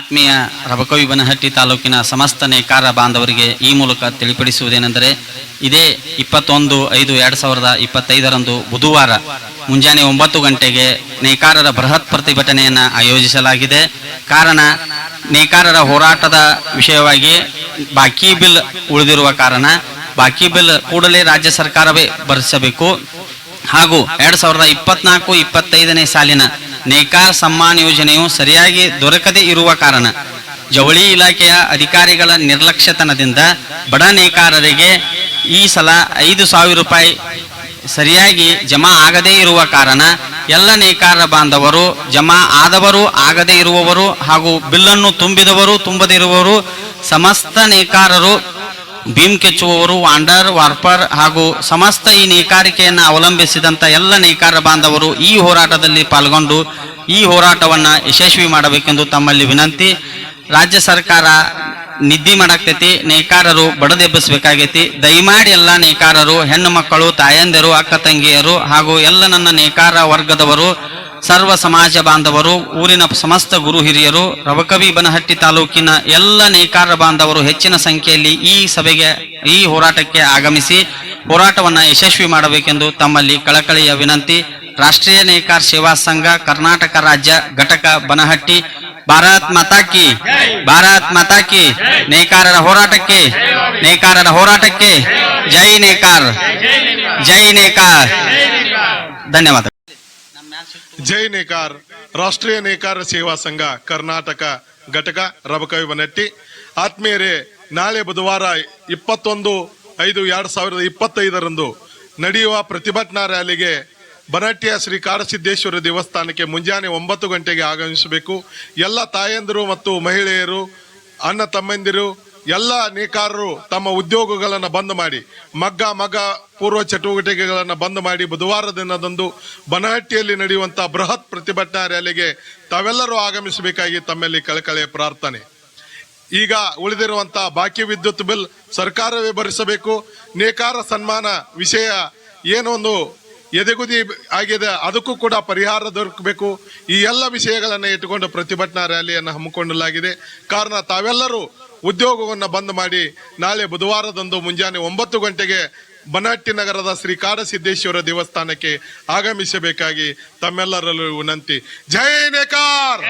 ಆತ್ಮೀಯ ರಬಕವಿ ಬನಹಟ್ಟಿ ತಾಲೂಕಿನ ಸಮಸ್ತ ನೇಕಾರ ಬಾಂಧವರಿಗೆ ಈ ಮೂಲಕ ತಿಳಿಪಡಿಸುವುದೇನೆಂದರೆ, ಇದೇ ಇಪ್ಪತ್ತೊಂದು ಐದು ಎರಡು ಸಾವಿರದ ಇಪ್ಪತ್ತೈದರಂದು ಬುಧವಾರ ಮುಂಜಾನೆ ಒಂಬತ್ತು ಗಂಟೆಗೆ ನೇಕಾರರ ಬೃಹತ್ ಪ್ರತಿಭಟನೆಯನ್ನು ಆಯೋಜಿಸಲಾಗಿದೆ. ಕಾರಣ, ನೇಕಾರರ ಹೋರಾಟದ ವಿಷಯವಾಗಿ ಬಾಕಿ ಬಿಲ್ ಉಳಿದಿರುವ ಕಾರಣ ಬಾಕಿ ಬಿಲ್ ಕೂಡಲೇ ರಾಜ್ಯ ಸರ್ಕಾರವೇ ಭರಿಸಬೇಕು. ಹಾಗೂ ಎರಡು ಸಾವಿರದ ಇಪ್ಪತ್ನಾಲ್ಕು ಇಪ್ಪತ್ತೈದನೇ ಸಾಲಿನ ನೇಕಾರ್ ಸಮ್ಮಾನ್ ಯೋಜನೆಯು ಸರಿಯಾಗಿ ದೊರಕದೇ ಇರುವ ಕಾರಣ ಜವಳಿ ಇಲಾಖೆಯ ಅಧಿಕಾರಿಗಳ ನಿರ್ಲಕ್ಷ್ಯತನದಿಂದ ಬಡ ನೇಕಾರರಿಗೆ ಈ ಸಲ ಐದು ಸಾವಿರ ರೂಪಾಯಿ ಸರಿಯಾಗಿ ಜಮಾ ಆಗದೇ ಇರುವ ಕಾರಣ ಎಲ್ಲ ನೇಕಾರ ಬಾಂಧವರು ಜಮಾ ಆದವರು ಆಗದೇ ಇರುವವರು ಹಾಗೂ ಬಿಲ್ಲನ್ನು ತುಂಬಿದವರು ತುಂಬದಿರುವವರು ಸಮಸ್ತ ನೇಕಾರರು ಭೀಮ್ ಕೆಚ್ಚುವವರು, ವಾಂಡರ್, ವಾರ್ಪರ್ ಹಾಗೂ ಸಮಸ್ತ ಈ ನೇಕಾರಿಕೆಯನ್ನು ಅವಲಂಬಿಸಿದಂಥ ಎಲ್ಲ ನೇಕಾರ ಬಾಂಧವರು ಈ ಹೋರಾಟದಲ್ಲಿ ಪಾಲ್ಗೊಂಡು ಈ ಹೋರಾಟವನ್ನ ಯಶಸ್ವಿ ಮಾಡಬೇಕೆಂದು ತಮ್ಮಲ್ಲಿ ವಿನಂತಿ. ರಾಜ್ಯ ಸರ್ಕಾರ ನಿದ್ದಿ ಮಾಡಾಕ್ತೈತಿ, ನೇಕಾರರು ಬಡದೆಬ್ಬಿಸಬೇಕಾಗೈತಿ. ದಯಮಾಡಿ ಎಲ್ಲ ನೇಕಾರರು, ಹೆಣ್ಣು ಮಕ್ಕಳು, ತಾಯಂದಿರು, ಅಕ್ಕ ತಂಗಿಯರು ಹಾಗೂ ಎಲ್ಲ ನನ್ನ ನೇಕಾರ ವರ್ಗದವರು ಸರ್ವ ಸಮಾಜ ಬಾಂಧವರು, ಊರಿನ ಸಮಸ್ತ ಗುರು ಹಿರಿಯರು, ರವಕವಿ ಬನಹಟ್ಟಿ ತಾಲೂಕಿನ ಎಲ್ಲ ನೇಕಾರ ಬಾಂಧವರು ಹೆಚ್ಚಿನ ಸಂಖ್ಯೆಯಲ್ಲಿ ಈ ಸಭೆಗೆ, ಈ ಹೋರಾಟಕ್ಕೆ ಆಗಮಿಸಿ ಹೋರಾಟವನ್ನು ಯಶಸ್ವಿ ಮಾಡಬೇಕೆಂದು ತಮ್ಮಲ್ಲಿ ಕಳಕಳಿಯ ವಿನಂತಿ. ರಾಷ್ಟ್ರೀಯ ನೇಕಾರ ಸೇವಾ ಸಂಘ, ಕರ್ನಾಟಕ ರಾಜ್ಯ ಘಟಕ ಬನಹಟ್ಟಿ. ಭಾರತ್ ಮಾತಾ ಕಿ, ಭಾರತ್ ಮಾತಾ ಕಿ, ನೇಕಾರರ ಹೋರಾಟಕ್ಕೆ ನೇಕಾರರ ಹೋರಾಟಕ್ಕೆ. ಜೈ ನೇಕಾರ್ ಜೈ ನೇಕಾರ್. ಧನ್ಯವಾದ ಜೈ ನೇಕಾರ್, ರಾಷ್ಟ್ರೀಯ ನೇಕಾರ ಸೇವಾ ಸಂಘ, ಕರ್ನಾಟಕ ಘಟಕ, ರಬಕವಿ ಬನಟ್ಟಿ. ಆತ್ಮೀಯರೇ, ನಾಳೆ ಬುಧವಾರ ಇಪ್ಪತ್ತೊಂದು ಐದು ಎರಡು ಸಾವಿರದ ಇಪ್ಪತ್ತೈದರಂದು ನಡೆಯುವ ಪ್ರತಿಭಟನಾ ರ್ಯಾಲಿಗೆ ಬನಟ್ಟಿಯ ಶ್ರೀ ಕಾಡಸಿದ್ದೇಶ್ವರ ದೇವಸ್ಥಾನಕ್ಕೆ ಮುಂಜಾನೆ ಒಂಬತ್ತು ಗಂಟೆಗೆ ಆಗಮಿಸಬೇಕು. ಎಲ್ಲ ತಾಯಂದಿರು ಮತ್ತು ಮಹಿಳೆಯರು, ಅಣ್ಣ ತಮ್ಮಂದಿರು ಎಲ್ಲ ನೇಕಾರರು ತಮ್ಮ ಉದ್ಯೋಗಗಳನ್ನು ಬಂದ್ ಮಾಡಿ, ಮಗ್ಗ, ಮಗ, ಪೂರ್ವ ಚಟುವಟಿಕೆಗಳನ್ನು ಬಂದ್ ಮಾಡಿ ಬುಧವಾರ ದಿನದಂದು ಬನಹಟ್ಟಿಯಲ್ಲಿ ನಡೆಯುವಂತಹ ಬೃಹತ್ ಪ್ರತಿಭಟನಾ ರ್ಯಾಲಿಗೆ ತಾವೆಲ್ಲರೂ ಆಗಮಿಸಬೇಕಾಗಿ ತಮ್ಮಲ್ಲಿ ಕಳಕಳಿಯ ಪ್ರಾರ್ಥನೆ. ಈಗ ಉಳಿದಿರುವಂತಹ ಬಾಕಿ ವಿದ್ಯುತ್ ಬಿಲ್ ಸರ್ಕಾರವೇ ಭರಿಸಬೇಕು. ನೇಕಾರ ಸನ್ಮಾನ ವಿಷಯ ಏನೊಂದು ಎದೆಗುದಿ ಆಗಿದೆ, ಅದಕ್ಕೂ ಕೂಡ ಪರಿಹಾರ ದೊರಕಬೇಕು. ಈ ಎಲ್ಲ ವಿಷಯಗಳನ್ನು ಇಟ್ಟುಕೊಂಡು ಪ್ರತಿಭಟನಾ ರ್ಯಾಲಿಯನ್ನು ಹಮ್ಮಿಕೊಳ್ಳಲಾಗಿದೆ ಕಾರಣ ತಾವೆಲ್ಲರೂ ಉದ್ಯೋಗವನ್ನು ಬಂದ್ ಮಾಡಿ ನಾಳೆ ಬುಧವಾರದಂದು ಮುಂಜಾನೆ ಒಂಬತ್ತು ಗಂಟೆಗೆ ಬನಹಟ್ಟಿ ನಗರದ ಶ್ರೀ ಕಾಡಸಿದ್ದೇಶ್ವರ ದೇವಸ್ಥಾನಕ್ಕೆ ಆಗಮಿಸಬೇಕಾಗಿ ತಮ್ಮೆಲ್ಲರಲ್ಲೂ ವಿನಂತಿ. ಜೈ ನೇಕಾರ್!